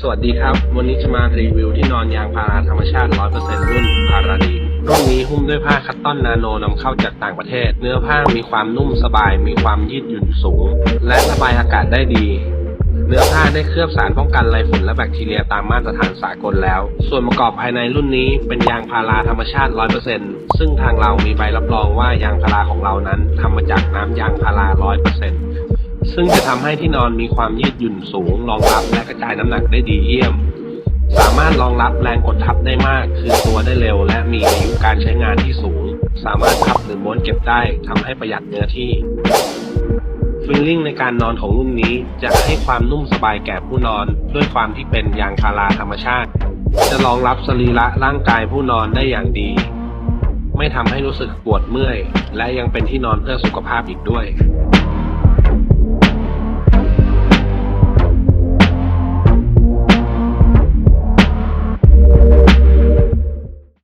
สวัสดีครับ วันนี้จะมารีวิวที่นอนยางพาราธรรมชาติ 100%รุ่นพาราดีนรุ่นนี้หุ้มด้วยผ้าคัตตอนนาโนนำเข้าจากต่างประเทศ เนื้อผ้ามีความนุ่มสบาย มีความยืดหยุ่นสูง และระบายอากาศได้ดี เนื้อผ้าได้เคลือบสารป้องกันไรฝุ่นและแบคทีเรียตามมาตรฐานสากลแล้ว ส่วนประกอบภายในรุ่นนี้เป็นยางพาราธรรมชาติ 100%ซึ่งทางเรามีใบรับรองว่ายางพาราของเรานั้นทำมาจากน้ำยางพารา 100% ซึ่งจะทำให้ที่นอนมีความยืดหยุ่นสูง รองรับและกระจายน้ำหนักได้ดีเยี่ยม สามารถรองรับแรงกดทับได้มากคือตัวได้เร็ว และมีอายุการใช้งานที่สูง สามารถพับหรือม้วนเก็บได้ทำให้ประหยัดเนื้อที่ฟีลลิ่งในการนอนของรุ่นนี้จะให้ความนุ่มสบายแก่ผู้นอน ด้วยความที่เป็นยางพาราธรรมชาติ จะรองรับสรีระร่างกายผู้นอนได้อย่างดี ไม่ทำให้รู้สึกปวดเมื่อย และยังเป็นที่นอนเพื่อสุขภาพอีกด้วย